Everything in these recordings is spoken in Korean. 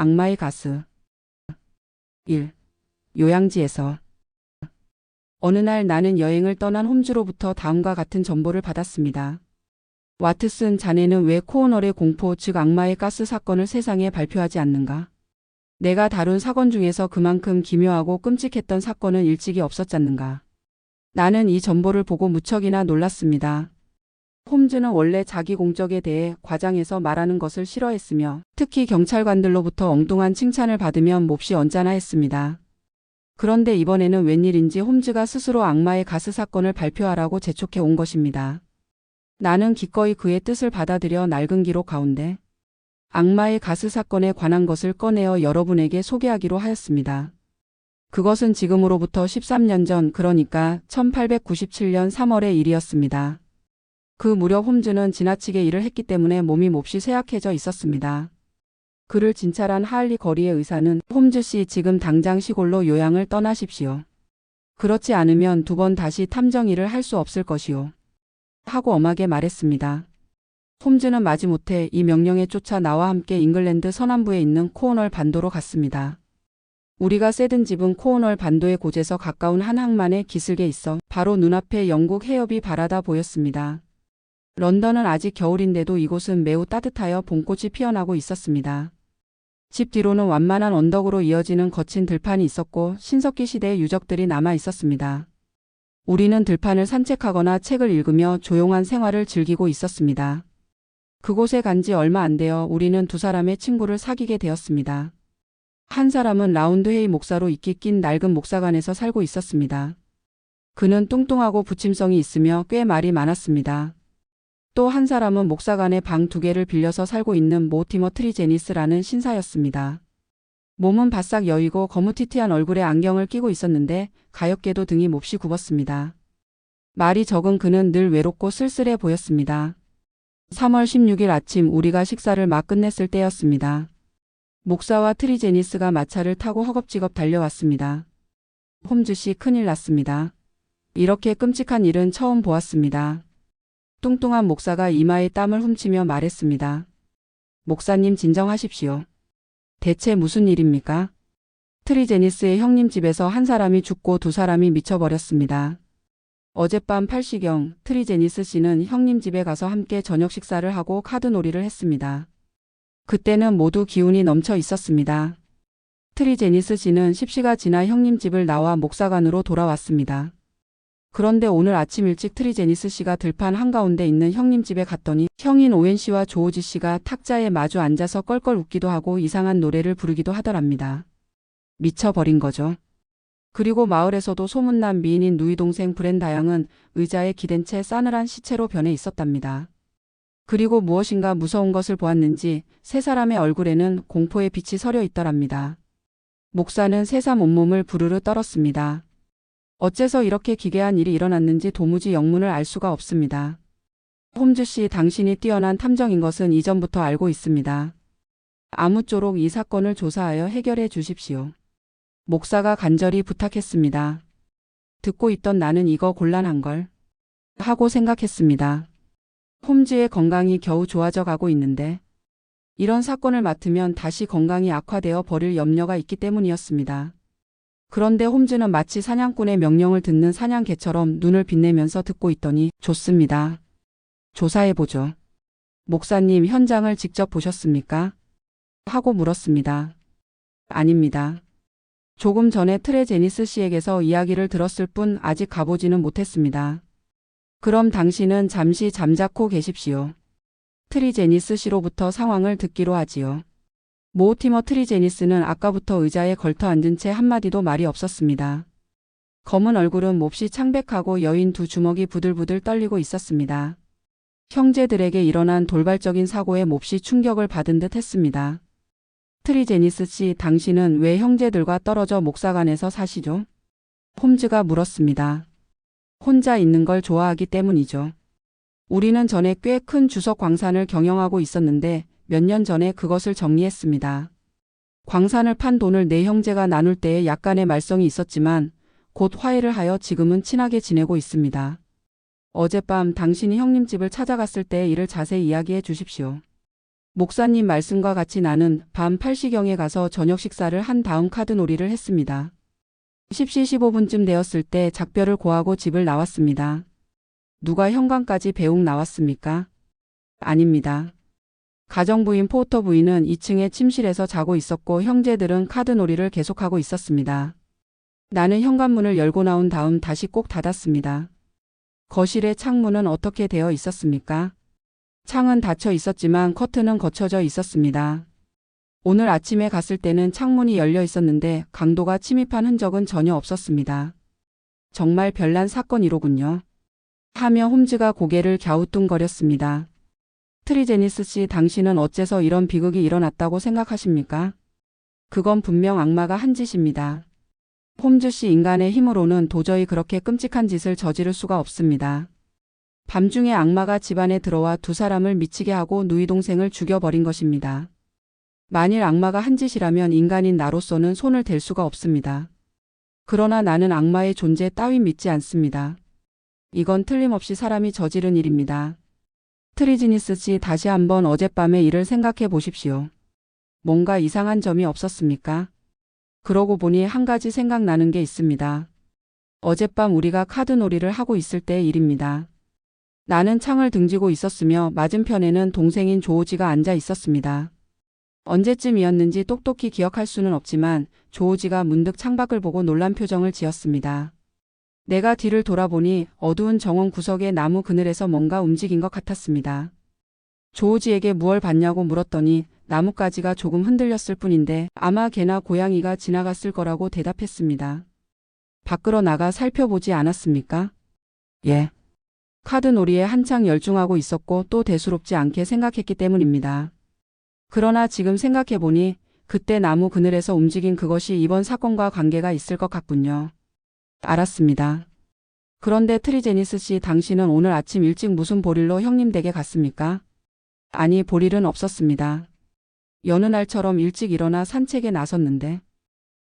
악마의 가스 1. 요양지에서 어느 날 나는 여행을 떠난 홈즈로부터 다음과 같은 정보를 받았습니다. 와트슨 자네는 왜 코어널의 공포 즉 악마의 가스 사건을 세상에 발표하지 않는가? 내가 다룬 사건 중에서 그만큼 기묘하고 끔찍했던 사건은 일찍이 없었잖는가? 나는 이 정보를 보고 무척이나 놀랐습니다. 홈즈는 원래 자기 공적에 대해 과장해서 말하는 것을 싫어했으며 특히 경찰관들로부터 엉뚱한 칭찬을 받으면 몹시 언짢아 했습니다. 그런데 이번에는 웬일인지 홈즈가 스스로 악마의 가스 사건을 발표하라고 재촉해 온 것입니다. 나는 기꺼이 그의 뜻을 받아들여 낡은 기록 가운데 악마의 가스 사건에 관한 것을 꺼내어 여러분에게 소개하기로 하였습니다. 그것은 지금으로부터 13년 전 그러니까 1897년 3월의 일이었습니다. 그 무렵 홈즈는 지나치게 일을 했기 때문에 몸이 몹시 쇠약해져 있었습니다. 그를 진찰한 하알리 거리의 의사는 홈즈 씨 지금 당장 시골로 요양을 떠나십시오. 그렇지 않으면 두 번 다시 탐정 일을 할 수 없을 것이요. 하고 엄하게 말했습니다. 홈즈는 마지못해 이 명령에 쫓아 나와 함께 잉글랜드 서남부에 있는 코어널 반도로 갔습니다. 우리가 세든 집은 코어널 반도의 곳에서 가까운 한 항만에 기슭에 있어 바로 눈앞에 영국 해협이 바라다 보였습니다. 런던은 아직 겨울인데도 이곳은 매우 따뜻하여 봄꽃이 피어나고 있었습니다. 집 뒤로는 완만한 언덕으로 이어지는 거친 들판이 있었고 신석기 시대의 유적들이 남아 있었습니다. 우리는 들판을 산책하거나 책을 읽으며 조용한 생활을 즐기고 있었습니다. 그곳에 간 지 얼마 안 되어 우리는 두 사람의 친구를 사귀게 되었습니다. 한 사람은 라운드헤이 목사로 이끼 낀 낡은 목사관에서 살고 있었습니다. 그는 뚱뚱하고 부침성이 있으며 꽤 말이 많았습니다. 또 한 사람은 목사관의 방 두 개를 빌려서 살고 있는 모티머 트리제니스라는 신사였습니다. 몸은 바싹 여이고 거무튀튀한 얼굴에 안경을 끼고 있었는데 가엾게도 등이 몹시 굽었습니다. 말이 적은 그는 늘 외롭고 쓸쓸해 보였습니다. 3월 16일 아침 우리가 식사를 막 끝냈을 때였습니다. 목사와 트리제니스가 마차를 타고 허겁지겁 달려왔습니다. 홈즈 씨 큰일 났습니다. 이렇게 끔찍한 일은 처음 보았습니다. 뚱뚱한 목사가 이마에 땀을 훔치며 말했습니다. 목사님 진정하십시오. 대체 무슨 일입니까? 트리제니스의 형님 집에서 한 사람이 죽고 두 사람이 미쳐버렸습니다. 어젯밤 8시경 트리제니스 씨는 형님 집에 가서 함께 저녁 식사를 하고 카드놀이를 했습니다. 그때는 모두 기운이 넘쳐 있었습니다. 트리제니스 씨는 10시가 지나 형님 집을 나와 목사관으로 돌아왔습니다. 그런데 오늘 아침 일찍 트리제니스 씨가 들판 한가운데 있는 형님 집에 갔더니 형인 오웬 씨와 조오지 씨가 탁자에 마주 앉아서 껄껄 웃기도 하고 이상한 노래를 부르기도 하더랍니다. 미쳐버린 거죠. 그리고 마을에서도 소문난 미인인 누이 동생 브렌다양은 의자에 기댄 채 싸늘한 시체로 변해 있었답니다. 그리고 무엇인가 무서운 것을 보았는지 세 사람의 얼굴에는 공포의 빛이 서려 있더랍니다. 목사는 새삼 온몸을 부르르 떨었습니다. 어째서 이렇게 기괴한 일이 일어났는지 도무지 영문을 알 수가 없습니다. 홈즈 씨 당신이 뛰어난 탐정인 것은 이전부터 알고 있습니다. 아무쪼록 이 사건을 조사하여 해결해 주십시오. 목사가 간절히 부탁했습니다. 듣고 있던 나는 이거 곤란한 걸 하고 생각했습니다. 홈즈의 건강이 겨우 좋아져 가고 있는데 이런 사건을 맡으면 다시 건강이 악화되어 버릴 염려가 있기 때문이었습니다. 그런데 홈즈는 마치 사냥꾼의 명령을 듣는 사냥개처럼 눈을 빛내면서 듣고 있더니 좋습니다. 조사해보죠. 목사님 현장을 직접 보셨습니까? 하고 물었습니다. 아닙니다. 조금 전에 트레 제니스 씨에게서 이야기를 들었을 뿐 아직 가보지는 못했습니다. 그럼 당신은 잠시 잠자코 계십시오. 트리 제니스 씨로부터 상황을 듣기로 하지요. 모티머 트리제니스는 아까부터 의자에 걸터 앉은 채 한마디도 말이 없었습니다. 검은 얼굴은 몹시 창백하고 여인 두 주먹이 부들부들 떨리고 있었습니다. 형제들에게 일어난 돌발적인 사고에 몹시 충격을 받은 듯 했습니다. 트리제니스 씨, 당신은 왜 형제들과 떨어져 목사관에서 사시죠? 홈즈가 물었습니다. 혼자 있는 걸 좋아하기 때문이죠. 우리는 전에 꽤 큰 주석 광산을 경영하고 있었는데 몇 년 전에 그것을 정리했습니다. 광산을 판 돈을 내 형제가 나눌 때에 약간의 말썽이 있었지만 곧 화해를 하여 지금은 친하게 지내고 있습니다. 어젯밤 당신이 형님 집을 찾아갔을 때의 일을 자세히 이야기해 주십시오. 목사님 말씀과 같이 나는 밤 8시경에 가서 저녁 식사를 한 다음 카드 놀이를 했습니다. 10시 15분쯤 되었을 때 작별을 고하고 집을 나왔습니다. 누가 현관까지 배웅 나왔습니까? 아닙니다. 가정부인 포터 부인은 2층의 침실에서 자고 있었고 형제들은 카드 놀이를 계속하고 있었습니다. 나는 현관문을 열고 나온 다음 다시 꼭 닫았습니다. 거실의 창문은 어떻게 되어 있었습니까? 창은 닫혀 있었지만 커튼은 거쳐져 있었습니다. 오늘 아침에 갔을 때는 창문이 열려 있었는데 강도가 침입한 흔적은 전혀 없었습니다. 정말 별난 사건이로군요. 하며 홈즈가 고개를 갸우뚱거렸습니다. 트리제니스 씨, 당신은 어째서 이런 비극이 일어났다고 생각하십니까? 그건 분명 악마가 한 짓입니다. 홈즈 씨 인간의 힘으로는 도저히 그렇게 끔찍한 짓을 저지를 수가 없습니다. 밤중에 악마가 집안에 들어와 두 사람을 미치게 하고 누이 동생을 죽여버린 것입니다. 만일 악마가 한 짓이라면 인간인 나로서는 손을 댈 수가 없습니다. 그러나 나는 악마의 존재 따윈 믿지 않습니다. 이건 틀림없이 사람이 저지른 일입니다. 트리지니스 씨 다시 한번 어젯밤의 일을 생각해 보십시오. 뭔가 이상한 점이 없었습니까? 그러고 보니 한 가지 생각나는 게 있습니다. 어젯밤 우리가 카드 놀이를 하고 있을 때의 일입니다. 나는 창을 등지고 있었으며 맞은편에는 동생인 조오지가 앉아 있었습니다. 언제쯤이었는지 똑똑히 기억할 수는 없지만 조오지가 문득 창밖을 보고 놀란 표정을 지었습니다. 내가 뒤를 돌아보니 어두운 정원 구석의 나무 그늘에서 뭔가 움직인 것 같았습니다. 조오지에게 무얼 봤냐고 물었더니 나뭇가지가 조금 흔들렸을 뿐인데 아마 개나 고양이가 지나갔을 거라고 대답했습니다. 밖으로 나가 살펴보지 않았습니까? 예. 카드 놀이에 한창 열중하고 있었고 또 대수롭지 않게 생각했기 때문입니다. 그러나 지금 생각해보니 그때 나무 그늘에서 움직인 그것이 이번 사건과 관계가 있을 것 같군요. 알았습니다. 그런데 트리제니스 씨 당신은 오늘 아침 일찍 무슨 보릴로 형님 댁에 갔습니까? 아니 보릴은 없었습니다. 여느 날처럼 일찍 일어나 산책에 나섰는데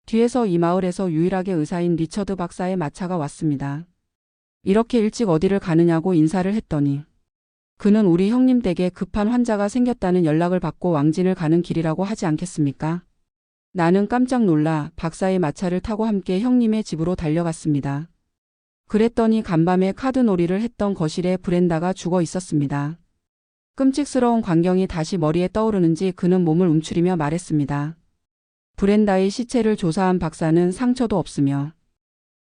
뒤에서 이 마을에서 유일하게 의사인 리처드 박사의 마차가 왔습니다. 이렇게 일찍 어디를 가느냐고 인사를 했더니 그는 우리 형님 댁에 급한 환자가 생겼다는 연락을 받고 왕진을 가는 길이라고 하지 않겠습니까? 나는 깜짝 놀라 박사의 마차를 타고 함께 형님의 집으로 달려갔습니다. 그랬더니 간밤에 카드 놀이를 했던 거실에 브렌다가 죽어 있었습니다. 끔찍스러운 광경이 다시 머리에 떠오르는지 그는 몸을 움츠리며 말했습니다. 브렌다의 시체를 조사한 박사는 상처도 없으며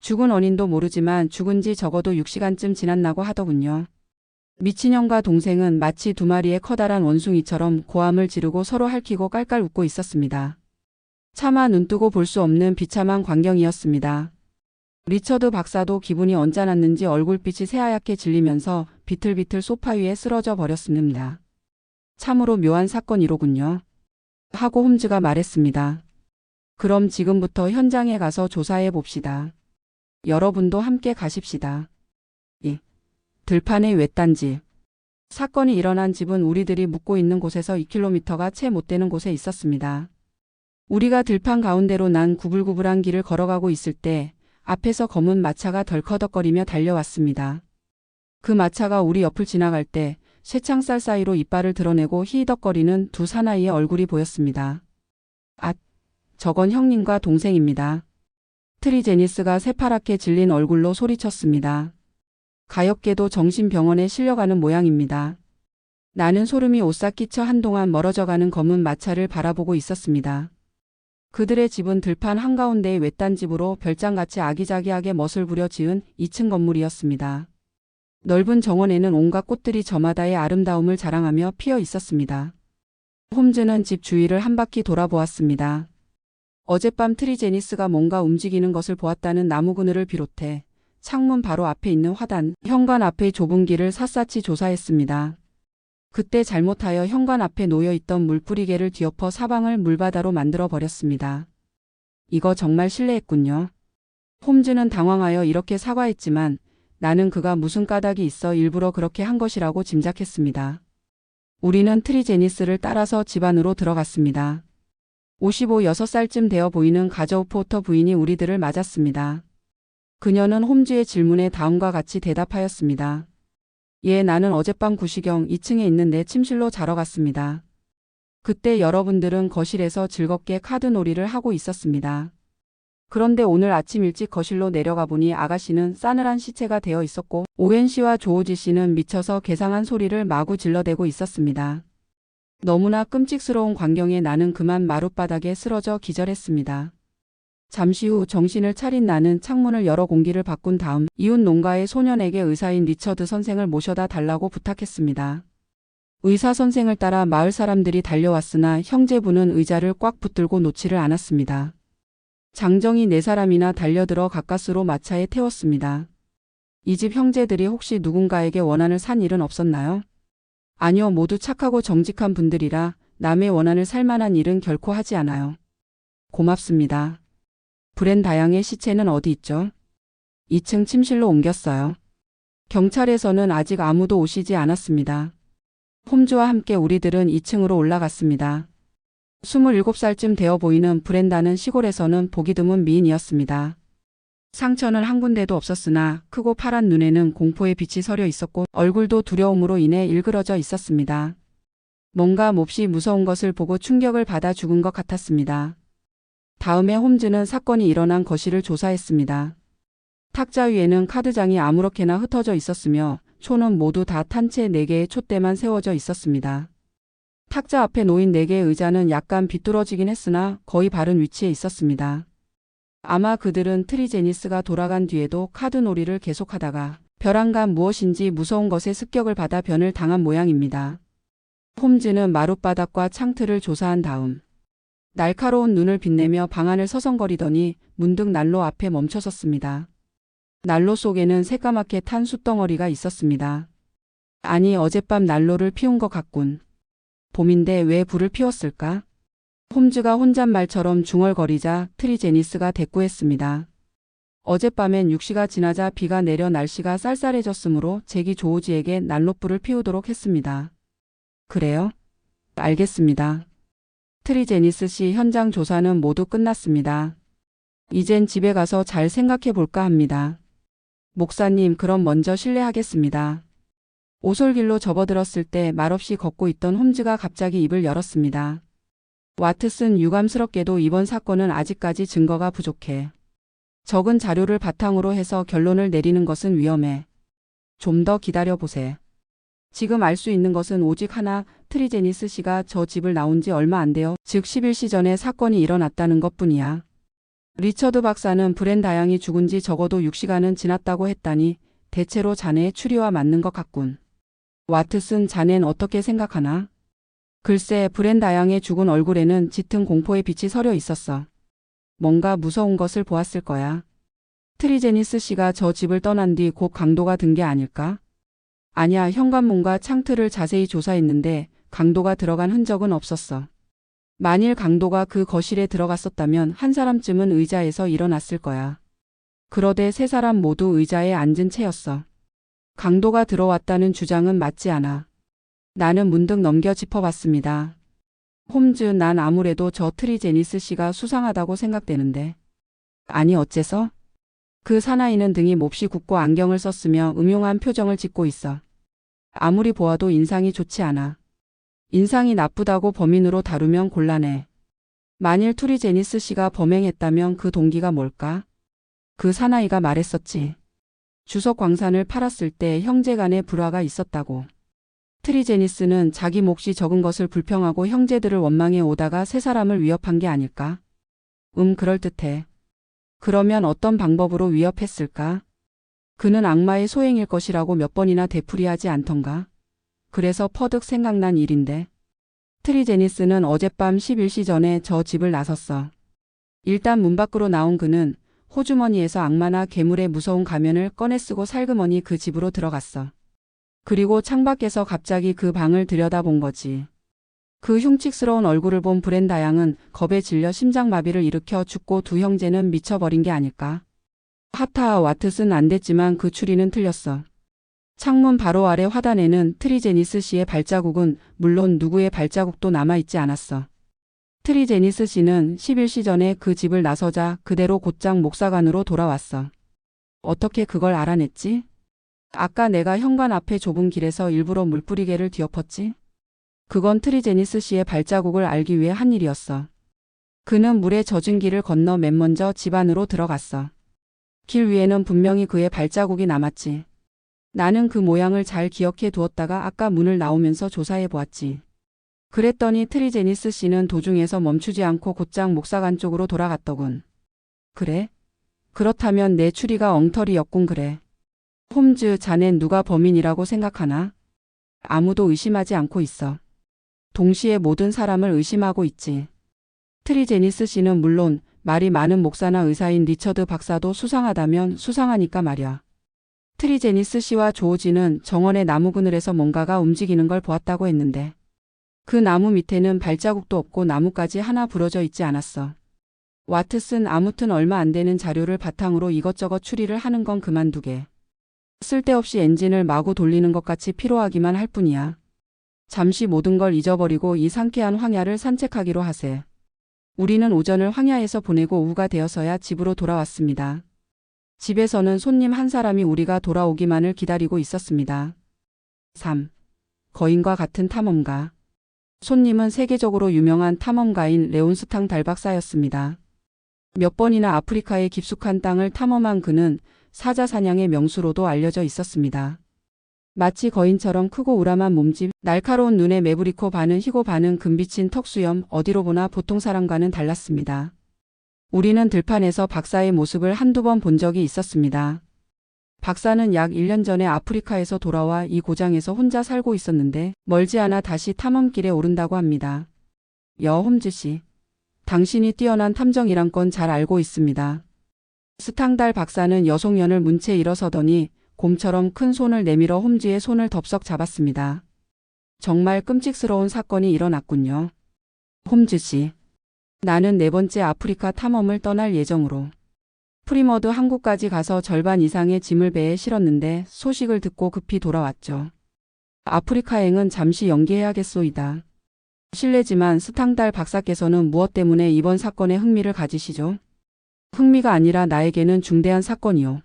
죽은 원인도 모르지만 죽은 지 적어도 6시간쯤 지났나고 하더군요. 미친형과 동생은 마치 두 마리의 커다란 원숭이처럼 고함을 지르고 서로 핥히고 깔깔 웃고 있었습니다. 차마 눈뜨고 볼 수 없는 비참한 광경이었습니다. 리처드 박사도 기분이 언짢았는지 얼굴빛이 새하얗게 질리면서 비틀비틀 소파 위에 쓰러져 버렸습니다. 참으로 묘한 사건이로군요. 하고 홈즈가 말했습니다. 그럼 지금부터 현장에 가서 조사해 봅시다. 여러분도 함께 가십시다. 이 들판의 외딴 집. 사건이 일어난 집은 우리들이 묵고 있는 곳에서 2km가 채 못 되는 곳에 있었습니다. 우리가 들판 가운데로 난 구불구불한 길을 걸어가고 있을 때 앞에서 검은 마차가 덜커덕거리며 달려왔습니다. 그 마차가 우리 옆을 지나갈 때 쇠창살 사이로 이빨을 드러내고 히덕거리는 두 사나이의 얼굴이 보였습니다. 아, 저건 형님과 동생입니다. 트리제니스가 새파랗게 질린 얼굴로 소리쳤습니다. 가엾게도 정신병원에 실려가는 모양입니다. 나는 소름이 오싹 끼쳐 한동안 멀어져가는 검은 마차를 바라보고 있었습니다. 그들의 집은 들판 한가운데의 외딴 집으로 별장같이 아기자기하게 멋을 부려 지은 2층 건물이었습니다. 넓은 정원에는 온갖 꽃들이 저마다의 아름다움을 자랑하며 피어 있었습니다. 홈즈는 집 주위를 한 바퀴 돌아보았습니다. 어젯밤 트리제니스가 뭔가 움직이는 것을 보았다는 나무 그늘을 비롯해 창문 바로 앞에 있는 화단, 현관 앞의 좁은 길을 샅샅이 조사했습니다. 그때 잘못하여 현관 앞에 놓여 있던 물뿌리개를 뒤엎어 사방을 물바다로 만들어 버렸습니다. 이거 정말 실례했군요. 홈즈는 당황하여 이렇게 사과했지만 나는 그가 무슨 까닭이 있어 일부러 그렇게 한 것이라고 짐작했습니다. 우리는 트리제니스를 따라서 집 안으로 들어갔습니다. 55, 6살쯤 되어 보이는 가저우 포터 부인이 우리들을 맞았습니다. 그녀는 홈즈의 질문에 다음과 같이 대답하였습니다. 예, 나는 어젯밤 9시경 2층에 있는 내 침실로 자러 갔습니다. 그때 여러분들은 거실에서 즐겁게 카드 놀이를 하고 있었습니다. 그런데 오늘 아침 일찍 거실로 내려가 보니 아가씨는 싸늘한 시체가 되어 있었고 오웬 씨와 조우지 씨는 미쳐서 괴상한 소리를 마구 질러대고 있었습니다. 너무나 끔찍스러운 광경에 나는 그만 마룻바닥에 쓰러져 기절했습니다. 잠시 후 정신을 차린 나는 창문을 열어 공기를 바꾼 다음 이웃 농가의 소년에게 의사인 리처드 선생을 모셔다 달라고 부탁했습니다. 의사 선생을 따라 마을 사람들이 달려왔으나 형제분은 의자를 꽉 붙들고 놓지를 않았습니다. 장정이 네 사람이나 달려들어 가까스로 마차에 태웠습니다. 이 집 형제들이 혹시 누군가에게 원한을 산 일은 없었나요? 아니요, 모두 착하고 정직한 분들이라 남의 원한을 살 만한 일은 결코 하지 않아요. 고맙습니다. 브렌 다양의 시체는 어디 있죠? 2층 침실로 옮겼어요. 경찰에서는 아직 아무도 오시지 않았습니다. 홈즈와 함께 우리들은 2층으로 올라갔습니다. 27살쯤 되어 보이는 브렌다는 시골에서는 보기 드문 미인이었습니다. 상처는 한 군데도 없었으나 크고 파란 눈에는 공포의 빛이 서려 있었고 얼굴도 두려움으로 인해 일그러져 있었습니다. 뭔가 몹시 무서운 것을 보고 충격을 받아 죽은 것 같았습니다. 다음에 홈즈는 사건이 일어난 거실을 조사했습니다. 탁자 위에는 카드장이 아무렇게나 흩어져 있었으며 초는 모두 다 탄채 4개의 촛대만 세워져 있었습니다. 탁자 앞에 놓인 4개의 의자는 약간 비뚤어지긴 했으나 거의 바른 위치에 있었습니다. 아마 그들은 트리제니스가 돌아간 뒤에도 카드 놀이를 계속하다가 벼랑간 무엇인지 무서운 것에 습격을 받아 변을 당한 모양입니다. 홈즈는 마룻바닥과 창틀을 조사한 다음 날카로운 눈을 빛내며 방안을 서성거리더니 문득 난로 앞에 멈춰섰습니다. 난로 속에는 새까맣게 탄 숯덩어리가 있었습니다. 아니 어젯밤 난로를 피운 것 같군. 봄인데 왜 불을 피웠을까? 홈즈가 혼잣말처럼 중얼거리자 트리제니스가 대꾸했습니다. 어젯밤엔 6시가 지나자 비가 내려 날씨가 쌀쌀해졌으므로 잭이 조우지에게 난로불을 피우도록 했습니다. 그래요? 알겠습니다. 트리제니스 씨 현장 조사는 모두 끝났습니다. 이젠 집에 가서 잘 생각해 볼까 합니다. 목사님, 그럼 먼저 실례하겠습니다. 오솔길로 접어들었을 때 말없이 걷고 있던 홈즈가 갑자기 입을 열었습니다. 와트슨 유감스럽게도 이번 사건은 아직까지 증거가 부족해. 적은 자료를 바탕으로 해서 결론을 내리는 것은 위험해. 좀 더 기다려 보세. 지금 알 수 있는 것은 오직 하나, 트리제니스 씨가 저 집을 나온 지 얼마 안 돼요. 즉 11시 전에 사건이 일어났다는 것 뿐이야. 리처드 박사는 브렌 다양이 죽은 지 적어도 6시간은 지났다고 했다니 대체로 자네의 추리와 맞는 것 같군. 와트슨 자넨 어떻게 생각하나? 글쎄 브렌 다양의 죽은 얼굴에는 짙은 공포의 빛이 서려 있었어. 뭔가 무서운 것을 보았을 거야. 트리제니스 씨가 저 집을 떠난 뒤 곧 강도가 든 게 아닐까? 아니야, 현관문과 창틀을 자세히 조사했는데 강도가 들어간 흔적은 없었어. 만일 강도가 그 거실에 들어갔었다면 한 사람쯤은 의자에서 일어났을 거야. 그러되 세 사람 모두 의자에 앉은 채였어. 강도가 들어왔다는 주장은 맞지 않아. 나는 문득 넘겨 짚어봤습니다. 홈즈, 난 아무래도 저 트리 제니스 씨가 수상하다고 생각되는데. 아니, 어째서? 그 사나이는 등이 몹시 굽고 안경을 썼으며 음흉한 표정을 짓고 있어. 아무리 보아도 인상이 좋지 않아. 인상이 나쁘다고 범인으로 다루면 곤란해. 만일 투리 제니스 씨가 범행했다면 그 동기가 뭘까? 그 사나이가 말했었지. 주석 광산을 팔았을 때 형제 간의 불화가 있었다고. 트리제니스는 자기 몫이 적은 것을 불평하고 형제들을 원망해 오다가 세 사람을 위협한 게 아닐까? 음, 그럴듯해. 그러면 어떤 방법으로 위협했을까? 그는 악마의 소행일 것이라고 몇 번이나 되풀이하지 않던가? 그래서 퍼득 생각난 일인데. 트리제니스는 어젯밤 11시 전에 저 집을 나섰어. 일단 문 밖으로 나온 그는 호주머니에서 악마나 괴물의 무서운 가면을 꺼내 쓰고 살그머니 그 집으로 들어갔어. 그리고 창밖에서 갑자기 그 방을 들여다본 거지. 그 흉측스러운 얼굴을 본 브렌다 양은 겁에 질려 심장마비를 일으켜 죽고 두 형제는 미쳐버린 게 아닐까. 하타 와트슨 안 됐지만 그 추리는 틀렸어. 창문 바로 아래 화단에는 트리제니스 씨의 발자국은 물론 누구의 발자국도 남아있지 않았어. 트리제니스 씨는 11시 전에 그 집을 나서자 그대로 곧장 목사관으로 돌아왔어. 어떻게 그걸 알아냈지? 아까 내가 현관 앞에 좁은 길에서 일부러 물뿌리개를 뒤엎었지? 그건 트리제니스 씨의 발자국을 알기 위해 한 일이었어. 그는 물에 젖은 길을 건너 맨 먼저 집 안으로 들어갔어. 길 위에는 분명히 그의 발자국이 남았지. 나는 그 모양을 잘 기억해 두었다가 아까 문을 나오면서 조사해 보았지. 그랬더니 트리제니스 씨는 도중에서 멈추지 않고 곧장 목사관 쪽으로 돌아갔더군. 그래? 그렇다면 내 추리가 엉터리였군 그래. 홈즈 자넨 누가 범인이라고 생각하나? 아무도 의심하지 않고 있어. 동시에 모든 사람을 의심하고 있지. 트리제니스 씨는 물론 말이 많은 목사나 의사인 리처드 박사도 수상하다면 수상하니까 말이야. 트리제니스 씨와 조지는 정원의 나무 그늘에서 뭔가가 움직이는 걸 보았다고 했는데 그 나무 밑에는 발자국도 없고 나무까지 하나 부러져 있지 않았어. 와트슨 아무튼 얼마 안 되는 자료를 바탕으로 이것저것 추리를 하는 건 그만두게. 쓸데없이 엔진을 마구 돌리는 것 같이 피로하기만 할 뿐이야. 잠시 모든 걸 잊어버리고 이 상쾌한 황야를 산책하기로 하세. 우리는 오전을 황야에서 보내고 오후가 되어서야 집으로 돌아왔습니다. 집에서는 손님 한 사람이 우리가 돌아오기만을 기다리고 있었습니다. 3. 거인과 같은 탐험가. 손님은 세계적으로 유명한 탐험가인 레온스탕 달박사였습니다. 몇 번이나 아프리카의 깊숙한 땅을 탐험한 그는 사자 사냥의 명수로도 알려져 있었습니다. 마치 거인처럼 크고 우람한 몸집, 날카로운 눈에 매부리코 반은 희고 반은 금비친 턱수염, 어디로 보나 보통 사람과는 달랐습니다. 우리는 들판에서 박사의 모습을 한두 번 본 적이 있었습니다. 박사는 약 1년 전에 아프리카에서 돌아와 이 고장에서 혼자 살고 있었는데 멀지 않아 다시 탐험길에 오른다고 합니다. 여 홈즈 씨. 당신이 뛰어난 탐정이란 건 잘 알고 있습니다. 스탕달 박사는 여송연을 문채 일어서더니 곰처럼 큰 손을 내밀어 홈즈의 손을 덥석 잡았습니다. 정말 끔찍스러운 사건이 일어났군요. 홈즈 씨. 나는 네 번째 아프리카 탐험을 떠날 예정으로. 프리머드 한국까지 가서 절반 이상의 짐을 배에 실었는데 소식을 듣고 급히 돌아왔죠. 아프리카행은 잠시 연기해야겠소이다. 실례지만 스탕달 박사께서는 무엇 때문에 이번 사건에 흥미를 가지시죠? 흥미가 아니라 나에게는 중대한 사건이요.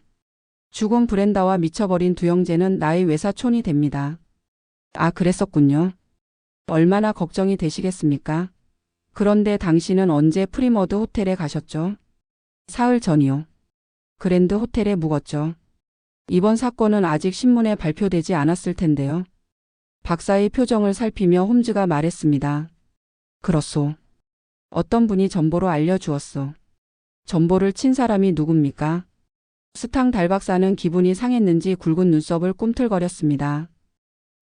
죽은 브렌다와 미쳐버린 두 형제는 나의 외사촌이 됩니다. 아, 그랬었군요. 얼마나 걱정이 되시겠습니까? 그런데 당신은 언제 프리머드 호텔에 가셨죠? 사흘 전이요. 그랜드 호텔에 묵었죠. 이번 사건은 아직 신문에 발표되지 않았을 텐데요. 박사의 표정을 살피며 홈즈가 말했습니다. 그렇소. 어떤 분이 전보로 알려주었소. 전보를 친 사람이 누굽니까? 스탕 달박사는 기분이 상했는지 굵은 눈썹을 꿈틀거렸습니다.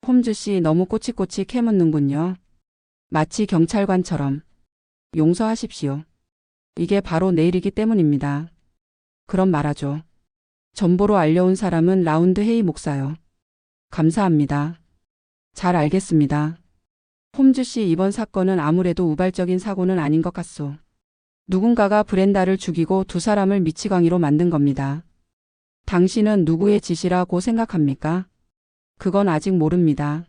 홈즈 씨 너무 꼬치꼬치 캐묻는군요. 마치 경찰관처럼. 용서하십시오. 이게 바로 내일이기 때문입니다. 그럼 말하죠. 전보로 알려온 사람은 라운드 헤이 목사요. 감사합니다. 잘 알겠습니다. 홈즈 씨 이번 사건은 아무래도 우발적인 사고는 아닌 것 같소. 누군가가 브렌다를 죽이고 두 사람을 미치광이로 만든 겁니다. 당신은 누구의 짓이라고 생각합니까? 그건 아직 모릅니다.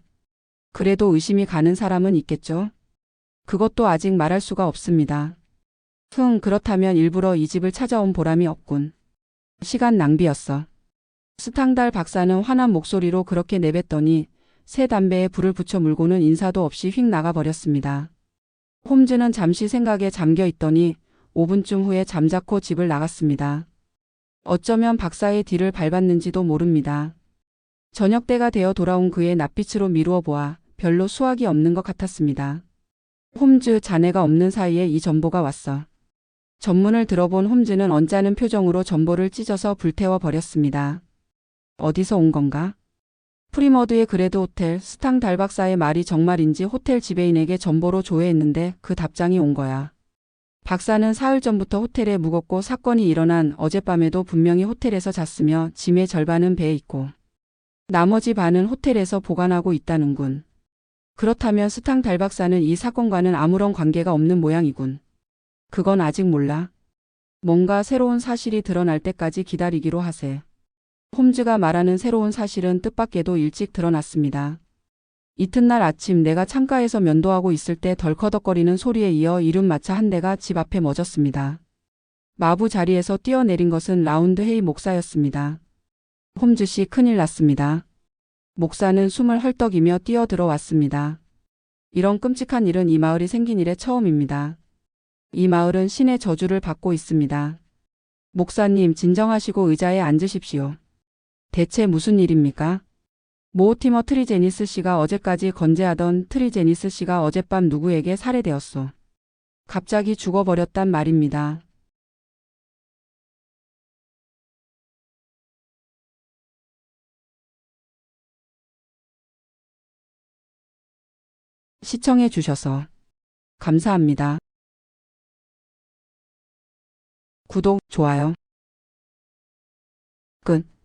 그래도 의심이 가는 사람은 있겠죠? 그것도 아직 말할 수가 없습니다. 흥, 그렇다면 일부러 이 집을 찾아온 보람이 없군. 시간 낭비였어. 스탕달 박사는 화난 목소리로 그렇게 내뱉더니 새 담배에 불을 붙여 물고는 인사도 없이 휙 나가버렸습니다. 홈즈는 잠시 생각에 잠겨 있더니 5분쯤 후에 잠자코 집을 나갔습니다. 어쩌면 박사의 뒤를 밟았는지도 모릅니다. 저녁 때가 되어 돌아온 그의 낯빛으로 미루어 보아 별로 수확이 없는 것 같았습니다. 홈즈 자네가 없는 사이에 이 전보가 왔어. 전문을 들어본 홈즈는 언짢은 표정으로 전보를 찢어서 불태워 버렸습니다. 어디서 온 건가? 프리머드의 그레드 호텔 스탕 달박사의 말이 정말인지 호텔 지배인에게 전보로 조회했는데 그 답장이 온 거야. 박사는 사흘 전부터 호텔에 묵었고 사건이 일어난 어젯밤에도 분명히 호텔에서 잤으며 짐의 절반은 배에 있고 나머지 반은 호텔에서 보관하고 있다는군. 그렇다면 스탕 달 박사는 이 사건과는 아무런 관계가 없는 모양이군. 그건 아직 몰라. 뭔가 새로운 사실이 드러날 때까지 기다리기로 하세. 홈즈가 말하는 새로운 사실은 뜻밖에도 일찍 드러났습니다. 이튿날 아침 내가 창가에서 면도하고 있을 때 덜커덕거리는 소리에 이어 이륜마차 한 대가 집 앞에 멎었습니다. 마부 자리에서 뛰어내린 것은 라운드 헤이 목사였습니다. 홈즈 씨 큰일 났습니다. 목사는 숨을 헐떡이며 뛰어들어왔습니다. 이런 끔찍한 일은 이 마을이 생긴 이래 처음입니다. 이 마을은 신의 저주를 받고 있습니다. 목사님, 진정하시고 의자에 앉으십시오. 대체 무슨 일입니까? 모티머 트리제니스 씨가 어제까지 건재하던 트리제니스 씨가 어젯밤 누구에게 살해되었소. 갑자기 죽어버렸단 말입니다. 시청해 주셔서 감사합니다. 구독, 좋아요. 끝.